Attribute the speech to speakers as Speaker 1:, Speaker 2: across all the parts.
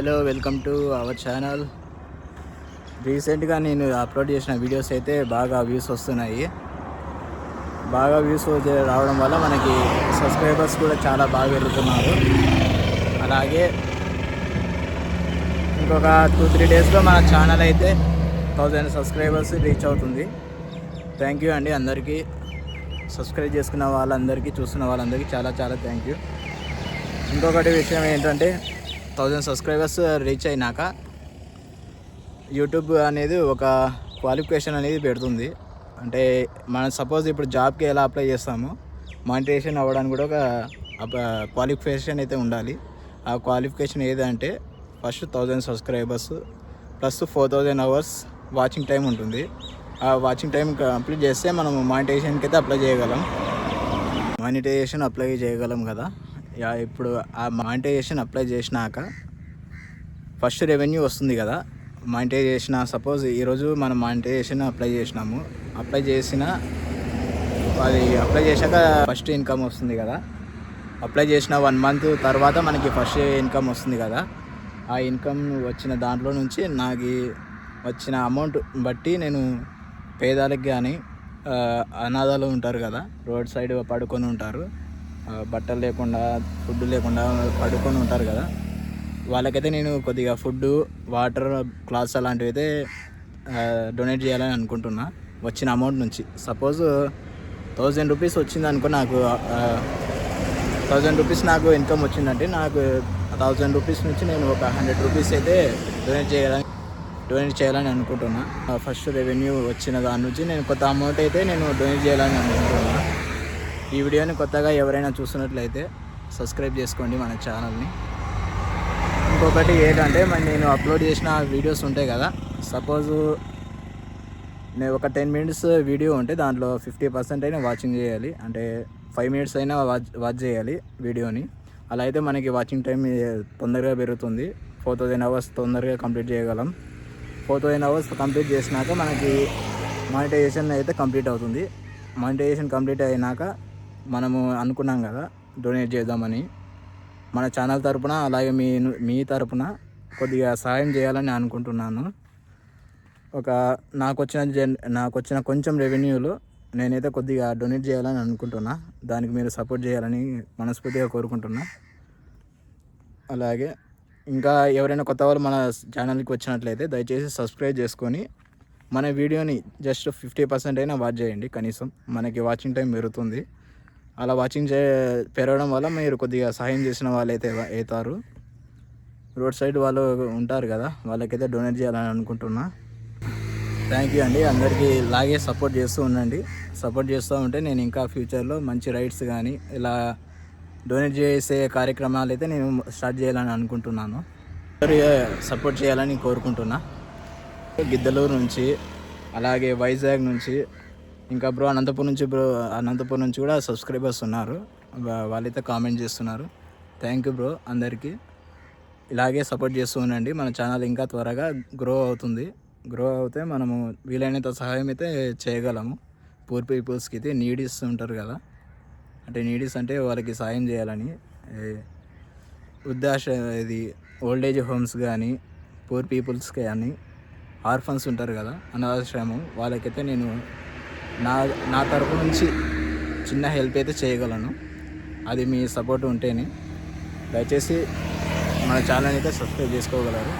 Speaker 1: Hello welcome to our channel. రీసెంట్గా నేను upload చేసిన వీడియోస్ అయితే బాగా వ్యూస్ వస్తున్నాయి. బాగా వ్యూస్ రావడం వల్ల మనకి సబ్స్క్రైబర్స్ కూడా చాలా బాగా వెళ్తున్నారు అలాగే ఇంకొక టూ త్రీ డేస్లో మన ఛానల్ అయితే థౌజండ్ సబ్స్క్రైబర్స్ రీచ్ అవుతుంది. థ్యాంక్ యూ అండి అందరికీ. సబ్స్క్రైబ్ చేసుకున్న వాళ్ళందరికీ చూస్తున్న వాళ్ళందరికీ చాలా చాలా థ్యాంక్ యూ ఇంకొకటి విషయం ఏంటంటే థౌజండ్ సబ్స్క్రైబర్స్ రీచ్ అయినాక యూట్యూబ్ అనేది ఒక క్వాలిఫికేషన్ అనేది పెడుతుంది. అంటే మనం సపోజ్ ఇప్పుడు జాబ్కి ఎలా అప్లై చేస్తామో మానిటేషన్ అవ్వడానికి కూడా ఒక క్వాలిఫికేషన్ అయితే ఉండాలి. ఆ క్వాలిఫికేషన్ ఏదంటే first thousand subscribers plus four thousand hours watching time ఉంటుంది. ఆ వాచింగ్ టైం కంప్లీట్ చేస్తే మనం మానిటేషన్కి అయితే అప్లై చేయగలం. మానిటైజేషన్ అప్లై చేయగలం కదా. ఇప్పుడు ఆ మానిటైజేషన్ అప్లై చేసినాక ఫస్ట్ రెవెన్యూ వస్తుంది కదా. మానిటైజేషన్ సపోజ్ ఈరోజు మనం మానిటైజేషన్ అప్లై చేసినాము. అప్లై చేసిన అది అప్లై చేశాక ఫస్ట్ ఇన్కమ్ వస్తుంది కదా. అప్లై చేసిన వన్ మంత్ తర్వాత మనకి ఫస్ట్ ఇన్కమ్ వస్తుంది కదా. ఆ ఇన్కమ్ వచ్చిన దాంట్లో నుంచి నాకు వచ్చిన అమౌంట్ బట్టి నేను పేదలకు కానీ అనాథాలు ఉంటారు కదా. రోడ్ సైడ్ పడుకొని ఉంటారు. బట్టలు లేకుండా ఫుడ్ లేకుండా పడుకొని ఉంటారు కదా. వాళ్ళకైతే నేను కొద్దిగా ఫుడ్ వాటర్ క్లాత్స్ అలాంటివి అయితే డొనేట్ చేయాలని అనుకుంటున్నా వచ్చిన అమౌంట్ నుంచి. సపోజ్ థౌజండ్ రూపీస్ వచ్చింది అనుకో నాకు థౌజండ్ రూపీస్ నాకు ఇన్కమ్ వచ్చిందంటే నాకు థౌజండ్ రూపీస్ నుంచి నేను ఒక హండ్రెడ్ రూపీస్ అయితే డొనేట్ చేయాలని డొనేట్ చేయాలని అనుకుంటున్నా. ఫస్ట్ రెవెన్యూ వచ్చిన దాని నుంచి నేను కొత్త అమౌంట్ అయితే నేను డొనేట్ చేయాలని అనుకుంటున్నాను ఈ వీడియోని కొత్తగా ఎవరైనా చూస్తున్నట్లయితే సబ్స్క్రైబ్ చేసుకోండి మన ఛానల్ని. ఇంకొకటి ఏంటంటే మరి నేను అప్లోడ్ చేసిన వీడియోస్ ఉంటాయి కదా సపోజ్ నేను ఒక టెన్ మినిట్స్ వీడియో ఉంటే దాంట్లో ఫిఫ్టీ పర్సెంట్ అయినా వాచింగ్ చేయాలి అంటే ఫైవ్ మినిట్స్ అయినా వాచ్ వాచ్ చేయాలి వీడియోని. అలా అయితే మనకి వాచింగ్ టైం తొందరగా పెరుగుతుంది. ఫోర్ థౌజండ్ అవర్స్ తొందరగా కంప్లీట్ చేయగలం. ఫోర్ థౌజండ్ అవర్స్ కంప్లీట్ చేసినాక మనకి మానిటైజేషన్ అయితే కంప్లీట్ అవుతుంది. మానిటైజేషన్ కంప్లీట్ అయినాక మనము అనుకున్నాం కదా డొనేట్ చేద్దామని. మన ఛానల్ తరపున అలాగే మీ మీ తరపున కొద్దిగా సహాయం చేయాలని అనుకుంటున్నాను. ఒక నాకు వచ్చిన జన్ నాకు వచ్చిన కొంచెం రెవెన్యూలో నేనైతే కొద్దిగా డొనేట్ చేయాలని అనుకుంటున్నా. దానికి మీరు సపోర్ట్ చేయాలని మనస్ఫూర్తిగా కోరుకుంటున్నా. అలాగే ఇంకా ఎవరైనా కొత్త వాళ్ళు మన ఛానల్కి వచ్చినట్లయితే దయచేసి సబ్స్క్రైబ్ చేసుకొని మన వీడియోని జస్ట్ ఫిఫ్టీ పర్సెంట్ అయినా వాచ్ చేయండి. కనీసం మనకి వాచింగ్ టైం పెరుగుతుంది. అలా వాచింగ్ చే పెరగడం వల్ల మీరు కొద్దిగా సహాయం చేసిన వాళ్ళైతే అవుతారు రోడ్ సైడ్ వాళ్ళు ఉంటారు కదా వాళ్ళకైతే డొనేట్ చేయాలని అనుకుంటున్నా. థ్యాంక్ యూ అండి. అందరికీ ఇలాగే సపోర్ట్ చేస్తూ ఉండండి. సపోర్ట్ చేస్తూ ఉంటే నేను ఇంకా ఫ్యూచర్లో మంచి రైడ్స్ కానీ ఇలా డొనేట్ చేసే కార్యక్రమాలు అయితే నేను స్టార్ట్ చేయాలని అనుకుంటున్నాను. సపోర్ట్ చేయాలని కోరుకుంటున్నా. గిద్దలూరు నుంచి అలాగే వైజాగ్ నుంచి ఇంకా బ్రో అనంతపురం నుంచి బ్రో అనంతపురం నుంచి కూడా సబ్స్క్రైబర్స్ ఉన్నారు. వాళ్ళైతే కామెంట్ చేస్తున్నారు. థ్యాంక్ యూ బ్రో అందరికీ. ఇలాగే సపోర్ట్ చేస్తూ ఉండండి. మన ఛానల్ ఇంకా త్వరగా గ్రో అవుతుంది. గ్రో అవుతే మనము వీలైనంత సహాయం అయితే చేయగలము. పూర్ పీపుల్స్కి అయితే నీడీస్ ఉంటారు కదా. అంటే నీడీస్ అంటే వాళ్ళకి సాయం చేయాలని. ఏ, వృద్ధాశ ఇది ఓల్డ్ ఏజ్ హోమ్స్ కానీ పూర్ పీపుల్స్కి కానీ ఆర్ఫన్స్ ఉంటారు కదా అనాథాశ్రమం. వాళ్ళకైతే నేను నా నా తరపు నుంచి చిన్న హెల్ప్ అయితే చేయగలను. అది మీ సపోర్ట్ ఉంటేనే. దయచేసి మన ఛానల్ అయితే సబ్స్క్రైబ్ చేసుకోగలరు.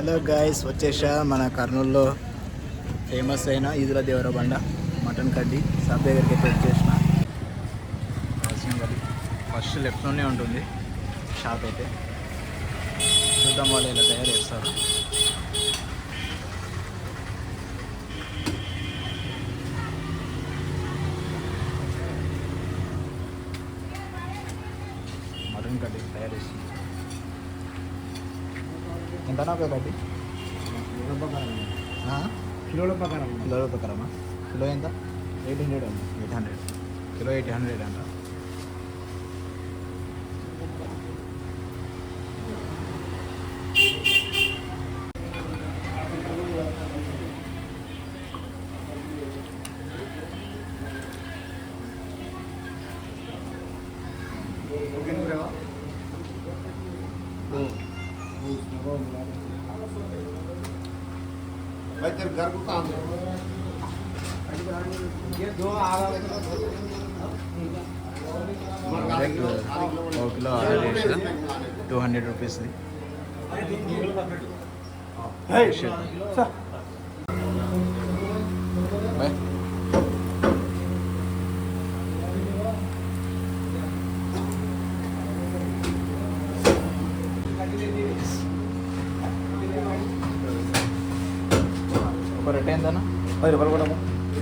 Speaker 1: హలో గాయస్ వచ్చేసా మన కర్నూలులో ఫేమస్ అయిన ఈదుల దేవర బండ మటన్ కడ్డీ సబ్ దగ్గరికి అయితే వచ్చేసిన. ఫస్ట్ లెఫ్ట్లోనే ఉంటుంది. షాప్ అయితే. చూద్దాం వాళ్ళు ఇలా తయారు చేస్తారు మటన్ కడ్డీ తయారు చేస్తుంది ఎంతనా ఒక ఆ?
Speaker 2: కిలోల ప్రకారం
Speaker 1: కిలోల ప్రకారమా? కిలో ఎంత?
Speaker 2: Eight hundred
Speaker 1: eight hundred. Kilo eight hundred అంట.
Speaker 2: भाई तेरे घर को काम ये दो
Speaker 1: किलो आ टू हंड्रेड रुपीज़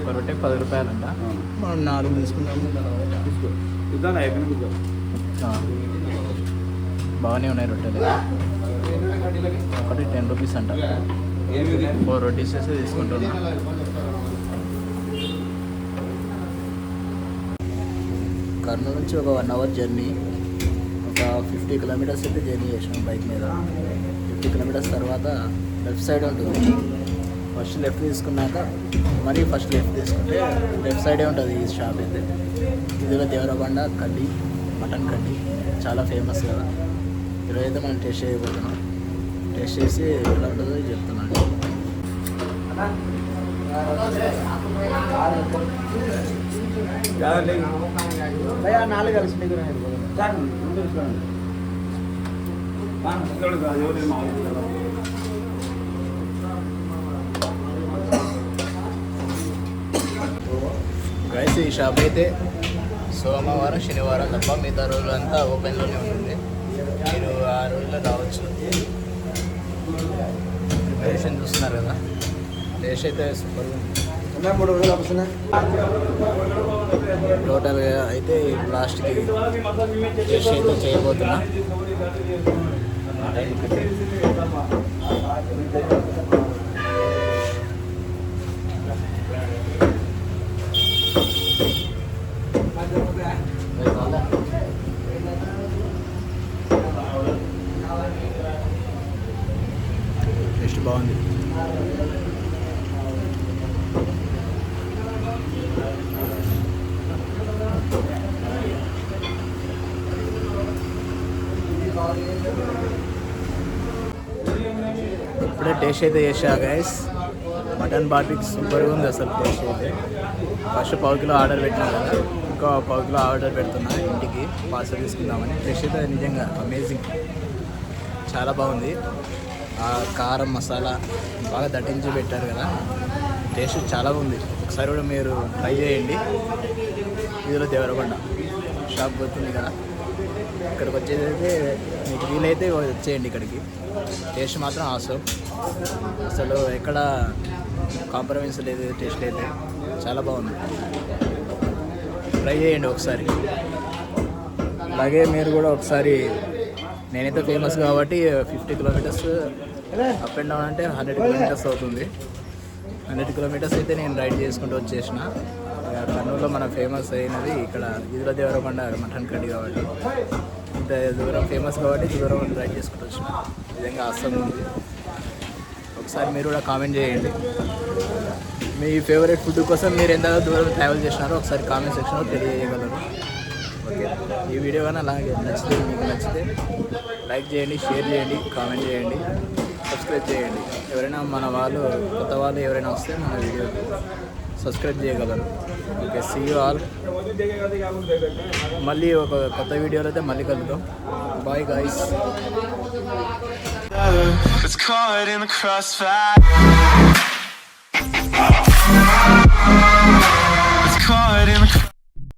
Speaker 1: ఒక రొట్టె
Speaker 2: పది
Speaker 1: రూపాయలంట. మనం నాలుగు తీసుకున్నాము. బాగానే ఉన్నాయి రొట్టెలు. ఒకటి టెన్ రూపీస్ అంట. ఫోర్ రొటీస్ వేసి తీసుకుంటున్నా. కర్నూలు నుంచి ఒక వన్ అవర్ జర్నీ. ఒక ఫిఫ్టీ కిలోమీటర్స్ అయితే జర్నీ చేసినాం బైక్ మీద. ఫిఫ్టీ కిలోమీటర్స్ తర్వాత లెఫ్ట్ సైడ్ ఉంటుంది. ఫస్ట్ లెఫ్ట్ తీసుకున్నాక మరీ ఫస్ట్ లెఫ్ట్ తీసుకుంటే లెఫ్ట్ సైడే ఉంటుంది ఈ షాప్ అయితే. ఇదిగా దేవరబండ కడ్డీ మటన్ కడ్డీ చాలా ఫేమస్ కదా. ఈరోజు అయితే మనం టేస్ట్ చేయబోతున్నాం. టేస్ట్ చేసి ఎలా ఉంటుందో చెప్తున్నాను నాలుగు కలిసి గైస్ ఈ షాప్ అయితే. సోమవారం శనివారం తప్ప మిగతా రోజులంతా ఓపెన్లోనే ఉంటుంది. మీరు ఆ రోజుల్లో రావచ్చు. ప్రిపరేషన్ చూస్తున్నారు కదా. టేస్ట్ అయితే
Speaker 2: రోజులు వస్తున్నాయి
Speaker 1: టోటల్గా అయితే లాస్ట్కి టేస్ట్ అయితే చేయబోతున్నా. బాగుంది. ఇప్పుడే టేస్ట్ అయితే చేసా గైస్ మటన్ బార్బిక్ సూపర్గా ఉంది అసలు టేస్ట్ అయితే. ఫస్ట్ పావు కిలో ఆర్డర్ పెట్టినా కదా ఇంకో పావు కిలో ఆర్డర్ పెడుతున్నా ఇంటికి పార్సల్ తీసుకుందామని. టేస్ట్ అయితే నిజంగా అమేజింగ్ చాలా బాగుంది. ఆ కారం మసాలా బాగా దట్టించి పెట్టారు కదా. టేస్ట్ చాలా ఉంది ఒకసారి కూడా మీరు ట్రై చేయండి. ఇదిలో దేవరకొండ షాప్ పోతుంది కదా. ఇక్కడికి వచ్చేది అయితే మీకు వీలైతే వచ్చేయండి ఇక్కడికి. టేస్ట్ మాత్రం ఆసం అసలు ఎక్కడ కాంప్రమైజ్ లేదు టేస్ట్ అయితే చాలా బాగుంది. ట్రై చేయండి ఒకసారి. అలాగే మీరు కూడా ఒకసారి నేనైతే ఫేమస్ కాబట్టి fifty kilometres up and down అంటే హండ్రెడ్ కిలోమీటర్స్ అవుతుంది. హండ్రెడ్ కిలోమీటర్స్ అయితే నేను రైడ్ చేసుకుంటూ వచ్చేసిన. కర్నూలులో మన ఫేమస్ అయినది ఇక్కడ ఇదిలో దేవరకొండ మటన్ కడ్డీ కాబట్టి. ఇంత దూరం ఫేమస్ కాబట్టి దూరం రైడ్ చేసుకుంటూ వచ్చిన. నిజంగా అస్సం ఉంది. ఒకసారి మీరు కూడా కామెంట్ చేయండి. మీ ఫేవరెట్ ఫుడ్ కోసం మీరు ఎంత దూరం ట్రావెల్ చేసినారో ఒకసారి కామెంట్ సెక్షన్లో తెలియజేయగలరు. ఓకే ఈ వీడియో కానీ అలాగే నచ్చితే మీకు నచ్చితే లైక్ చేయండి షేర్ చేయండి కామెంట్ చేయండి. సబ్స్క్రైబ్ చేయండి. ఎవరైనా మన వాళ్ళు కొత్త వాళ్ళు ఎవరైనా వస్తే మన వీడియో సబ్స్క్రైబ్ చేయగలరు. ఓకే సీ యూ ఆల్ మళ్ళీ ఒక కొత్త వీడియోలో అయితే మళ్ళీ కలుద్దాం. Bye guys